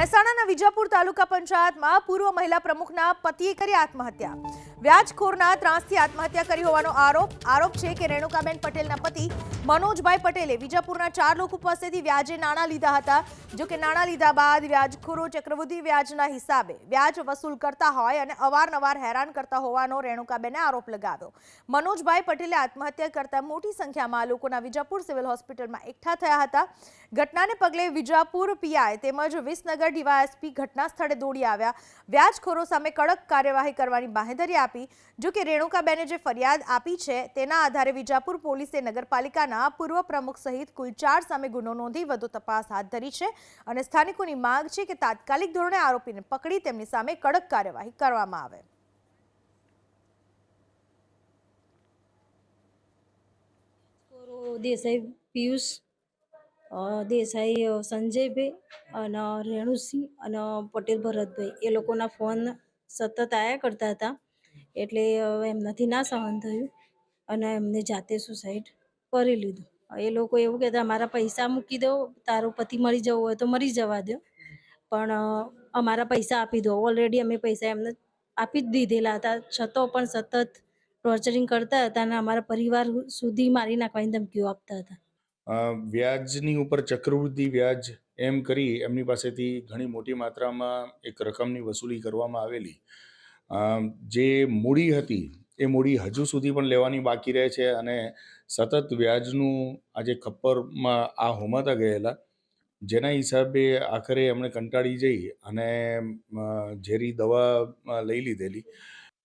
મહેસાણાના વિજાપુર તાલુકા પંચાયતમાં પૂર્વ મહિલા પ્રમુખના પતિએ કરી આત્મહત્યા. વ્યાજખોરના ત્રાસથી આત્મહત્યા કરી હોવાનો આરોપ આરોપ છે કે રેણુકાબેન પટેલના પતિ મનોજભાઈ પટેલે વિજાપુરના ચાર લોકો પાસેથી વ્યાજે નાણાં લીધા હતા. જો કે નાણાં લીધા બાદ વ્યાજખોરો ચક્રવૃદ્ધિ વ્યાજના હિસાબે વ્યાજ વસૂલ કરતા હોય અને અવારનવાર હેરાન કરતા હોવાનો રેણુકાબેને આરોપ લગાવ્યો. મનોજભાઈ પટેલે આત્મહત્યા કરતા મોટી સંખ્યામાં લોકોના વિજાપુર સિવિલ હોસ્પિટલમાં એકઠા થયા હતા. ઘટનાને પગલે વિજાપુર પીઆઈ તેમજ વિસનગર ડીવાયએસપી ઘટના સ્થળે દોડી આવ્યા. વ્યાજખોરો સામે કડક કાર્યવાહી કરવાની બાંહેધરી આપી જો કે રેણુકાબેને જે ફરિયાદ આપી છે, તેના આધારે વિજાપુર પોલીસે નગરપાલિકાના પૂર્વ પ્રમુખ સહિત કુલ ચાર સામે ગુનો નોંધી વધુ તપાસ હાથ ધરી છે અને સ્થાનિકોની માંગ છે કે તાત્કાલિક ધોરણે આરોપીને પકડી તેમની સામે કડક કાર્યવાહી કરવામાં આવે. દેસાઈ પિયુષ દેસાઈ સંજયભાઈ, અને, રેણુસિંહ, અને, પટેલ ભરતભાઈ, એ લોકોના ફોન સતત આવ્યા કરતા હતા. એટલે એમનાથી ના સહન થયું અને એમને જાતે સુસાઇડ કરી લીધું. એ લોકો એવું કહેતા અમારા પૈસા મૂકી દો, તારો પતિ મરી જવો હોય તો મરી જવા દો પણ અમારા પૈસા આપી દો. ઓલરેડી અમે પૈસા એમને આપી જ દીધેલા હતા. છતાં પણ સતત ટોર્ચરિંગ કરતા હતા અને અમારા પરિવાર સુધી મારી નાખવાની ધમકીઓ આપતા હતા. વ્યાજની ઉપર ચક્રવૃદ્ધિ વ્યાજ એમ કરી એમની પાસેથી ઘણી મોટી માત્રામાં એક રકમની વસૂલી કરવામાં આવેલી. જે મૂડી હતી, એ મૂડી હજુ સુધી પણ લેવાની બાકી રહે છે અને સતત વ્યાજનું આજે ખપ્પરમાં આ હોમાતા ગયેલા, જેના હિસાબે આખરે એમણે કંટાળી જઈ અને ઝેરી દવા લઈ લીધેલી.